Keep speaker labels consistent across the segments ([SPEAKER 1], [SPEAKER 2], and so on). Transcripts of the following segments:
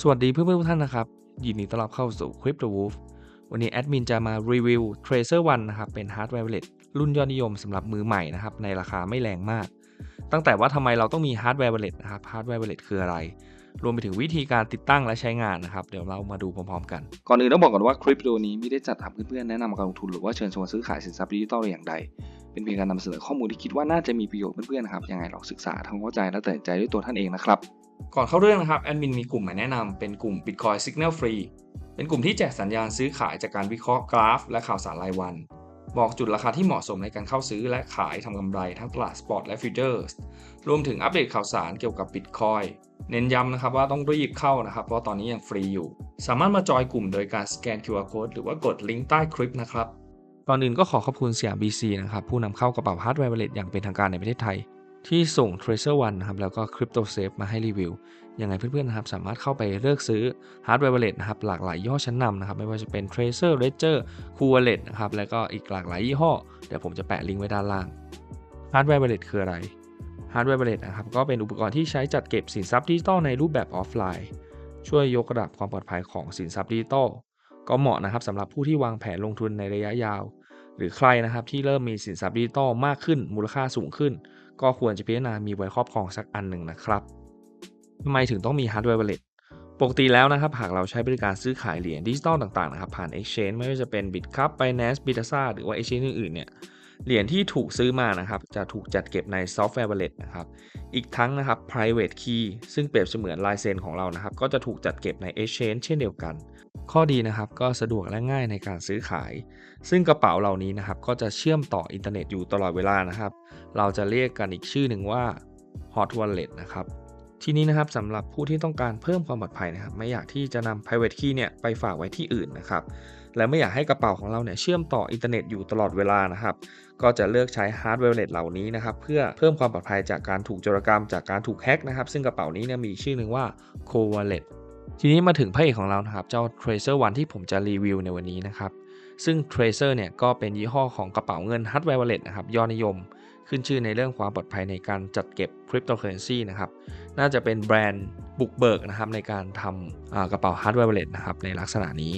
[SPEAKER 1] สวัสดีเพื่อนๆทุกท่านนะครับ ยินดีต้อนรับเข้าสู่ Crypto Wolf วันนี้แอดมินจะมารีวิว Tracer One นะครับ เป็นฮาร์ดแวร์ wallet รุ่นยอดนิยมสำหรับมือใหม่นะครับ ในราคาไม่แรงมาก ตั้งแต่ว่าทำไมเราต้องมีฮาร์ดแวร์ wallet นะครับฮาร์ดแวร์ wallet คืออะไร รวมไปถึงวิธีการติดตั้งและใช้งานนะครับ เดี๋ยวเรามาดูพร้อมๆกัน
[SPEAKER 2] ก่อนอื่นต้องบอกก่อนว่าคลิปวิดีโอนี้ไม่ได้จัดทำเพื่อนๆแนะนำการลงทุนหรือว่าเชิญชวนซื้อขายสินทรัพย์ดิจิทัลอย่างใดเป็นเพียงการนำเสนอข้อมูลที่คิดว่าน่าจะมีประโยชน์เพื่อนๆนะครับยังไงลองศึกษาทำความเข้าใจและตัดสินใจด้วยตัวท่านเองนะครับ
[SPEAKER 1] ก่อนเข้าเรื่องนะครับแอดมินมีกลุ่มมาแนะนำเป็นกลุ่ม Bitcoin Signal Free เป็นกลุ่มที่แจกสัญญาณซื้อขายจากการวิเคราะห์กราฟ และข่าวสารรายวัน บอกจุดราคาที่เหมาะสมในการเข้าซื้อและขายทำกำไรทั้งตลาดสปอตและฟิวเจอร์สรวมถึงอัปเดตข่าวสารเกี่ยวกับ Bitcoin เน้นย้ำนะครับว่าต้องรีบเข้านะครับ เพราะตอนนี้ยังฟรีอยู่ สามารถมาจอยกลุ่มโดยการสแกน QR Code หรือว่ากดลิงก์ใต้คลิปนะครับก่อนอื่นก็ขอขอบคุณเสียาม BC นะครับผู้นำเข้ากระเป๋าฮาร์ดแวร์ wallet อย่างเป็นทางการในประเทศไทย ที่ส่ง Tracer One นะครับแล้วก็ Crypto Safe มาให้รีวิว ยังไงเพื่อนๆนะครับสามารถเข้าไปเลือกซื้อ Hardware Wallet นะครับหลากหลายยี่ห้อชั้นนำนะครับไม่ว่าจะเป็น Tracer Ledger Cool Wallet นะครับแล้วก็อีกหลากหลายยี่ห้อ เดี๋ยวผมจะแปะลิงก์ไว้ด้านล่าง Hardware Wallet คืออะไร Hardware Wallet นะครับก็เป็นอุปกรณ์ที่ใช้จัดเก็บสินทรัพย์ดิจิตอลในรูปแบบออฟไลน์ ช่วยยกระดับความปลอดภัยของสินทรัพย์ดิจิตอลก็เหมาะนะครับสำหรับผู้ที่วางแผนลงทุนในระยะยาว หรือใครนะครับที่เริ่มมีสินทรัพย์ดิจิตอลมากขึ้นมูลค่าสูงขึ้น ก็ควรจะพิจารณามีไว้ครอบครองสักอันหนึ่งนะครับทำไมถึงต้องมี Hardware Wallet ปกติแล้วนะครับ หากเราใช้บริการซื้อขายเหรียญดิจิตอลต่างๆนะครับผ่าน Exchange ไม่ว่าจะเป็น Bitcup Binance Bitasa หรือว่า Exchange อื่นๆเนี่ยเหรียญที่ถูกซื้อมานะครับจะถูกจัดเก็บใน Software Wallet นะครับอีกทั้งนะครับ Private Key ซึ่งเปรียบเสมือนลายเซ็นของเรานะครับก็จะถูกจัดเก็บใน Exchange เช่นเดียวกัน ข้อดีนะครับก็สะดวกและง่ายในการซื้อขาย ซึ่งกระเป๋าเหล่านี้นะครับก็จะเชื่อมต่ออินเทอร์เน็ตอยู่ตลอดเวลานะครับ เราจะเรียกกันอีกชื่อหนึ่งว่า Hot Wallet นะครับทีนี้นะครับสำหรับผู้ที่ต้องการเพิ่มความปลอดภัยนะครับ ไม่อยากที่จะนำ private key เนี่ยไปฝากไว้ที่อื่นนะครับและไม่อยากให้กระเป๋าของเราเนี่ยเชื่อมต่ออินเทอร์เน็ตอยู่ตลอดเวลานะครับ ก็จะเลือกใช้ hardware wallet เหล่านี้นะครับเพื่อเพิ่มความปลอดภัยจากการถูกโจรกรรม จากการถูกแฮ็กนะครับ ซึ่งกระเป๋านี้เนี่ยมีชื่อหนึ่งว่า co wallet ทีนี้มาถึงพระเอกของเรานะครับ เจ้า Tracer One ที่ผมจะรีวิวในวันนี้นะครับ ซึ่ง Tracer เนี่ยก็เป็นยี่ห้อของกระเป๋าเงิน hardware wallet นะครับยอดนิยม ขึ้นชื่อในเรื่องความปลอดภัยในการจัดเก็บคริปโตเคอเรนซีนะครับ น่าจะเป็นแบรนด์บุกเบิกนะครับในการทำกระเป๋าฮาร์ดแวร์ wallet นะครับในลักษณะนี้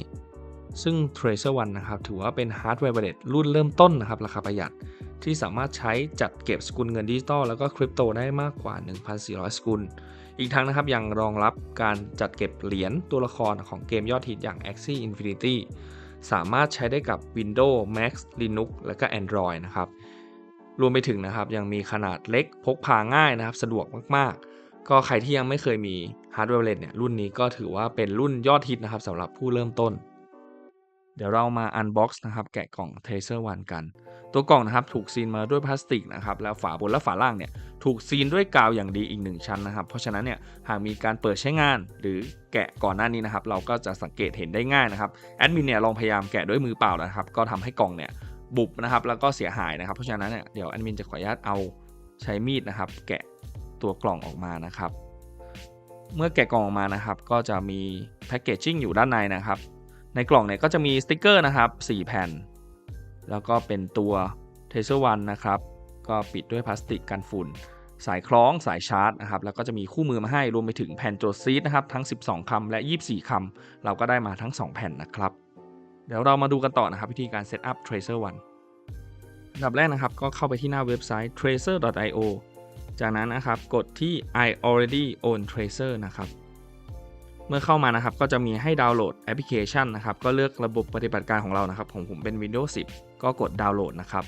[SPEAKER 1] ซึ่ง Tracer One นะครับถือว่าเป็นฮาร์ดแวร์ wallet รุ่นเริ่มต้นนะครับราคาประหยัด ที่สามารถใช้จัดเก็บสกุลเงินดิจิตอลแล้วก็คริปโตได้มากกว่า 1,400 สกุล อีกทั้งนะครับยังรองรับการจัดเก็บเหรียญตัวละครของเกมยอดฮิตอย่าง Axie Infinity สามารถใช้ได้กับ Windows Mac Linux และก็ Android นะครับรวมไปถึงนะครับยังมีขนาดเล็กพกพาง่ายนะครับสะดวกมากๆ ก็ใครที่ยังไม่เคยมี Hardware Wallet เนี่ยรุ่นนี้ก็ถือว่าเป็นรุ่นยอดฮิตนะครับสำหรับผู้เริ่มต้น เดี๋ยวเรามา Unbox นะครับแกะกล่อง Tracer One กัน ตัวกล่องนะครับถูกซีนมาด้วยพลาสติกนะครับแล้วฝาบนและฝาล่างเนี่ยถูกซีนด้วยกาวอย่างดีอีกหนึ่งชั้นนะครับ เพราะฉะนั้นเนี่ยหากมีการเปิดใช้งาน หรือแกะก่อนหน้านี้นะครับเราก็จะสังเกตเห็นได้ง่ายนะครับแอดมินเนี่ยลองพยายามแกะด้วยมือเปล่านะครับก็ทำให้กล่องเนี่ยบุบนะครับแล้วก็เสียหายนะครับเพราะฉะนั้นเนี่ยเดี๋ยวแอดมินจะขออนุญาตเอาใช้มีดนะครับ แกะตัวกล่องออกมานะครับ เมื่อแกะกล่องออกมานะครับ ก็จะมีแพคเกจจิ้งอยู่ด้านในนะครับ ในกล่องเนี่ยก็จะมีสติกเกอร์นะครับ 4 แผ่น แล้วก็เป็นตัว t a s e r One นะครับ ก็ปิดด้วยพลาสติกกันฝุ่น สายคล้องสายชาร์จนะครับ แล้วก็จะมีคู่มือมาให้รวมไปถึงแผ่นโจทย์ซีดนะครับ ทั้ง 12คำและ 24คำเราก็ได้มาทั้ง 2 แผ่นนะครับ เดี๋ยวเรามาดูกันต่อนะครับ วิธีการเซตอัพ Tracer One อันดับแรกนะครับ ก็เข้าไปที่หน้าเว็บไซต์ tracer.io จากนั้นนะครับ กดที่ I already own Tracer นะครับ เมื่อเข้ามานะครับก็จะมีให้ดาวน์โหลดแอปพลิเคชันนะครับก็เลือกระบบปฏิบัติการของเรานะครับของผมเป็น Windows 10 ก็กดดาวน์โหลดนะครับ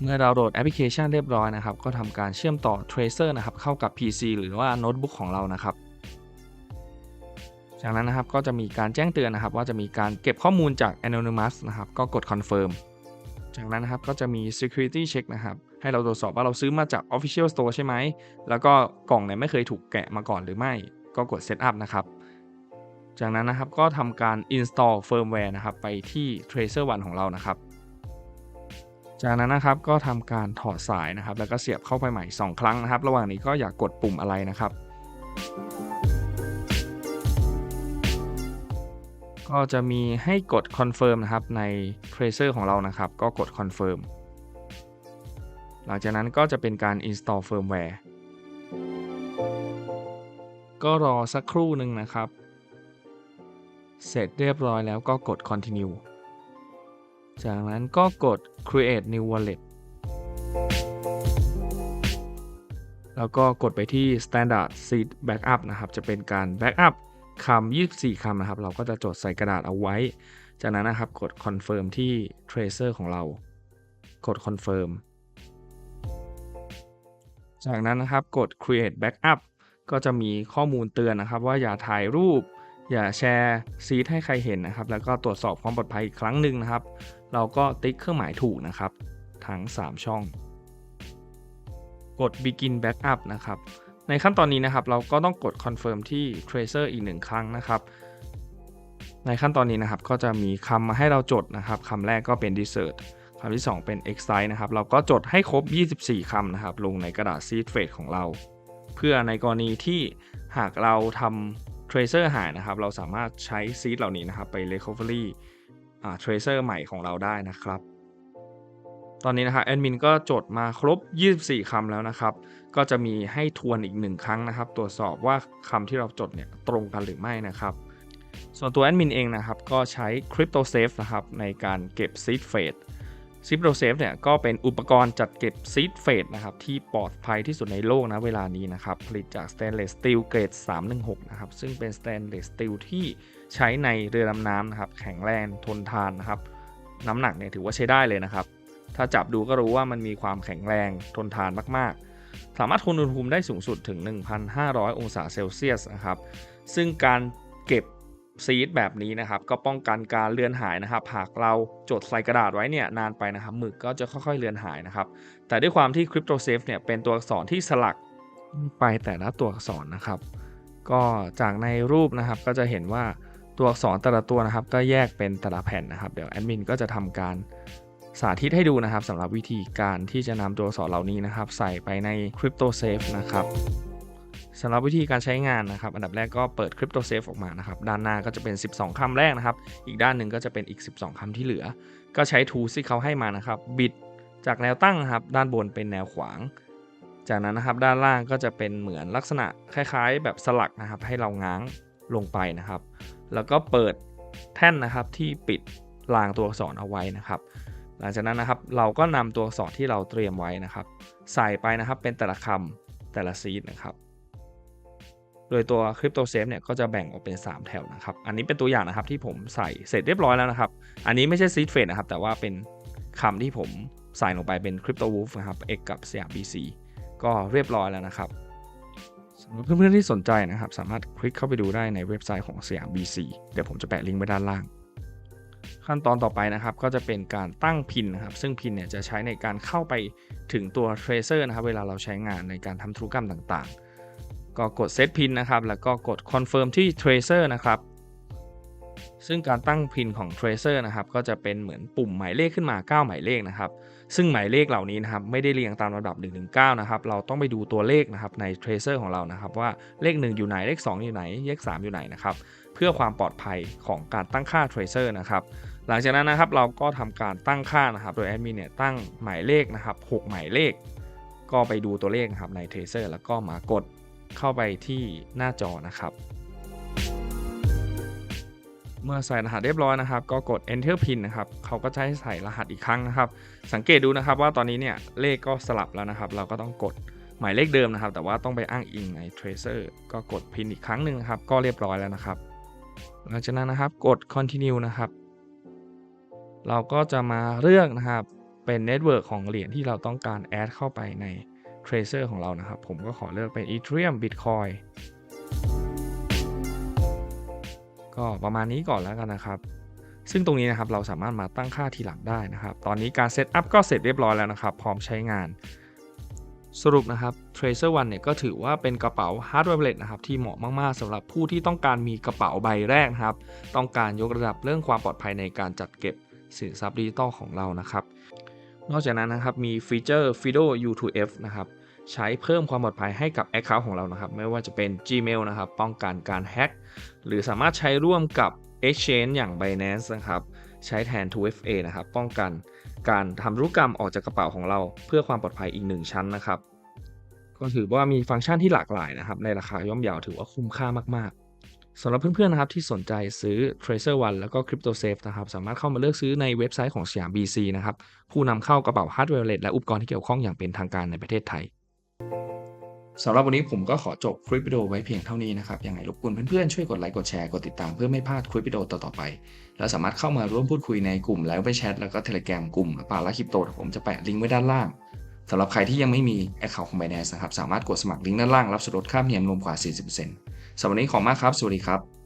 [SPEAKER 1] เมื่อดาวน์โหลดแอปพลิเคชันเรียบร้อยนะครับก็ทำการเชื่อมต่อ Tracer นะครับเข้ากับ PC หรือว่าโน้ตบุ๊กของเรานะครับจากนั้นนะครับก็จะมีการแจ้งเตือนนะครับ ว่าจะมีการเก็บข้อมูลจาก Anonymous นะครับก็กด Confirm จากนั้นนะครับก็จะมี Security Check นะครับ ให้เราตรวจสอบว่าเราซื้อมาจาก Official Store ใช่ไหม แล้วก็กล่องเนี่ยไม่เคยถูกแกะมาก่อนหรือไม่ ก็กด Setup นะครับ จากนั้นนะครับก็ทำการ install firmware นะครับไปที่ Tracer One ของเรานะครับ จากนั้นนะครับก็ทำการถอดสายนะครับ แล้วก็เสียบเข้าไปใหม่ 2 ครั้งนะครับ ระหว่างนี้ก็อย่ากกดปุ่มอะไรนะครับ ก็จะมีให้กด confirm นะครับใน Tracer ของเรานะครับ ก็กด confirm หลังจากนั้นก็จะเป็นการ install firmware ก็รอสักครู่หนึ่งนะครับ เสร็จเรียบร้อยแล้วก็กด continue จากนั้นก็กด create new wallet แล้วก็กดไปที่ standard seed backup นะครับ จะเป็นการ backup คำ24คำนะครับ เราก็จะจดใส่กระดาษเอาไว้ จากนั้นนะครับกด confirm ที่ tracer ของเรา กด confirm จากนั้นนะครับกด create backup ก็จะมีข้อมูลเตือนนะครับ ว่าอย่าถ่ายรูป อย่าแชร์ซีดให้ใครเห็นนะครับ แล้วก็ตรวจสอบความปลอดภัยอีกครั้งหนึ่งนะครับ เราก็ติ๊กเครื่องหมายถูกนะครับ ทั้ง 3 ช่อง กด begin backup นะครับ ในขั้นตอนนี้นะครับ เราก็ต้องกด confirm ที่ tracer อีกหนึ่งครั้งนะครับในขั้นตอนนี้นะครับก็จะมีคำมาให้เราจดนะครับคำแรกก็เป็น desert คำที่ 2 เป็น excite นะครับ เราก็จดให้ครบ 24 คำนะครับ ลงในกระดาษ seed phrase ของเรา เพื่อในกรณีที่หากเราทำ tracer หายนะครับ เราสามารถใช้ seed เหล่านี้นะครับไป recovery อ่า tracer ใหม่ของเราได้นะครับ ตอนนี้นะครับแอดมินก็จดมาครบ 24คำแล้วนะครับ ก็จะมีให้ทวนอีกหนึ่งครั้งนะครับ ตรวจสอบว่าคำที่เราจดเนี่ยตรงกันหรือไม่นะครับ ส่วนตัวแอดมินเองนะครับ ก็ใช้ CryptoSafe นะครับในการเก็บ Seed Phrase CryptoSafe เนี่ยก็เป็นอุปกรณ์จัดเก็บ Seed Phrase นะครับที่ปลอดภัยที่สุดในโลกนะเวลานี้นะครับ ผลิตจาก Stainless Steel เกรด 316 นะครับ ซึ่งเป็น Stainless Steel ที่ใช้ในเรือดำน้ำนะครับ แข็งแรงทนทานนะครับ น้ำหนักเนี่ยถือว่าใช้ได้เลยนะครับ ถ้าจับดูก็รู้ว่ามันมีความแข็งแรงทนทานมาก ๆ สามารถทนอุณหภูมิได้สูงสุดถึง 1,500 องศาเซลเซียสนะครับ ซึ่งการเก็บ ซีดแบบนี้นะครับ ก็ป้องกันการเลือนหายนะครับ หากเราจดใส่กระดาษไว้เนี่ยนานไปนะครับหมึกก็จะค่อยๆเลือนหายนะครับ แต่ด้วยความที่ CryptoSafe เนี่ยเป็นตัวอักษรที่สลักไปแต่ละตัวอักษรนะครับ ก็จากในรูปนะครับก็จะเห็นว่าตัวอักษรแต่ละตัวนะครับ ก็แยกเป็นแต่ละแผ่นนะครับ เดี๋ยวแอดมินก็จะทำการสาธิตให้ดูนะครับสำหรับวิธีการที่จะนำตัวอักษรเหล่านี้นะครับ ใส่ไปใน CryptoSafe นะครับ สำหรับวิธีการใช้งานนะครับ อันดับแรกก็เปิด CryptoSafe ออกมานะครับ ด้านหน้าก็จะเป็น 12คำแรกนะครับ อีกด้านหนึ่งก็จะเป็นอีก 12คำที่เหลือ ก็ใช้ tools ที่เขาให้มานะครับ บิดจากแนวตั้งนะครับ ด้านบนเป็นแนวขวาง จากนั้นนะครับ ด้านล่างก็จะเป็นเหมือนลักษณะคล้ายๆ แบบสลักนะครับ ให้เราง้างลงไปนะครับ แล้วก็เปิดแท่นนะครับที่ปิดรางตัวอักษรเอาไว้นะครับ หลังจากนั้นนะครับ เราก็นำตัวอักษรที่เราเตรียมไว้นะครับ ใส่ไปนะครับเป็นแต่ละคำแต่ละซีดนะครับ โดยตัว Crypto Safe เนี่ยก็จะแบ่งออกเป็น 3 แถวนะครับ อันนี้เป็นตัวอย่างนะครับที่ผมใส่เสร็จเรียบร้อยแล้วนะครับ อันนี้ไม่ใช่ Seed Phrase นะครับ แต่ว่าเป็นคำที่ผมใส่ลงไปเป็น Crypto Wolf นะครับ X กับสยาม BC ก็เรียบร้อยแล้วนะครับสำหรับเพื่อนๆที่สนใจนะครับ สามารถคลิกเข้าไปดูได้ในเว็บไซต์ของสยาม BC เดี๋ยวผมจะแปะลิงก์ไว้ด้านล่าง ขั้นตอนต่อไปนะครับ ก็จะเป็นการตั้งพินนะครับ ซึ่งพินเนี่ยจะใช้ในการเข้าไปถึงตัว Tracer นะครับ เวลาเราใช้งานในการทำธุรกรรมต่างๆ ก็กด Set Pin นะครับ แล้วก็กด Confirm ที่ Tracer นะครับ ซึ่งการตั้งพินของ Tracer นะครับ ก็จะเป็นเหมือนปุ่มหมายเลขขึ้นมา 9 หมายเลขนะครับ ซึ่งหมายเลขเหล่านี้นะครับ ไม่ได้เรียงตามลำดับ1ถึง9นะครับ เราต้องไปดูตัวเลขนะครับใน Tracer ของเรานะครับ ว่าเลข 1 อยู่ไหน เลข 2 อยู่ไหน เลข 3 อยู่ไหนนะครับ เพื่อความปลอดภัยของการตั้งค่า Tracer นะครับ หลังจากนั้นนะครับ เราก็ทำการตั้งค่านะครับ โดยแอดมินเนี่ยตั้งหมายเลขนะครับ 6 หมายเลข ก็ไปดูตัวเลขนะครับใน Tracer แล้วก็มากด เข้าไปที่หน้าจอนะครับ เมื่อใส่รหัสเรียบร้อยนะครับ ก็กด enter pin นะครับเขาก็จะให้ใส่รหัสอีกครั้งนะครับ สังเกตดูนะครับว่าตอนนี้เนี่ยเลขก็สลับแล้วนะครับ เราก็ต้องกดหมายเลขเดิมนะครับ แต่ว่าต้องไปอ้างอิงใน tracer ก็กด pin อีกครั้งหนึ่งครับ ก็เรียบร้อยแล้วนะครับ หลังจากนั้นนะครับกด continue นะครับ เราก็จะมาเลือกนะครับเป็นเน็ตเวิร์กของเหรียญที่เราต้องการแอดเข้าไปใน Tracer ของเรานะครับ ผมก็ขอเลือกเป็น Ethereum Bitcoin ก็ประมาณนี้ก่อนแล้วกันนะครับ ซึ่งตรงนี้นะครับเราสามารถมาตั้งค่าทีหลังได้นะครับ ตอนนี้การเซตอัพก็เสร็จเรียบร้อยแล้วนะครับ พร้อมใช้งาน สรุปนะครับ Tracer One เนี่ยก็ถือว่าเป็นกระเป๋า Hardware Wallet นะครับที่เหมาะมาก ๆสำหรับผู้ที่ต้องการมีกระเป๋าใบแรกนะครับ ต้องการยกระดับเรื่องความปลอดภัยในการจัดเก็บสินทรัพย์ดิจิตอลของเรานะครับนอกจากนั้นนะครับมีฟีเจอร์ Fido U2F นะครับ ใช้เพิ่มความปลอดภัยให้กับ Account ของเรานะครับ ไม่ว่าจะเป็น Gmail นะครับ ป้องกันการแฮ็กหรือสามารถใช้ร่วมกับ Exchange อย่าง Binance นะครับ ใช้แทน 2FA นะครับ ป้องกันการทำธุรกรรมออกจากกระเป๋าของเรา เพื่อความปลอดภัยอีกหนึ่งชั้นนะครับ ก็ถือว่ามีฟังก์ชันที่หลากหลายนะครับ ในราคาย่อมเยาวถือว่าคุ้มค่ามากๆสำหรับเพื่อนๆนะครับที่สนใจซื้อ Tracer One แล้วก็ Crypto Safe นะครับ สามารถเข้ามาเลือกซื้อในเว็บไซต์ของสยาม BC นะครับผู้นำเข้ากระเป๋าฮาร์ดแวร์เลและอุปกรณ์ที่เกี่ยวข้องอย่างเป็นทางการในประเทศไทย สำหรับวันนี้ผมก็ขอจบคลิปวิดีโอไว้เพียงเท่านี้นะครับ ยังไงรบกวนเพื่อนๆ ช่วยกดไลค์ กดแชร์ กดติดตามเพื่อไม่พลาดคลิปวิดีโอต่อๆไป และสามารถเข้ามาร่วมพูดคุยในกลุ่มแล้วไปแชทแล้วก็เทเลแกรมกลุ่มปาละคริปโตผมจะแปะลิงก์ไว้ด้านล่างสำหรับใครที่ยังไม่มี Account ของ Binance นะครับ สามารถกดสมัครลิงก์ด้านล่างรับส่วนลดค่าธรรมเนียมรวมกว่า 40%สำหรับวันนี้ขอบคุณมากครับ สวัสดีครับ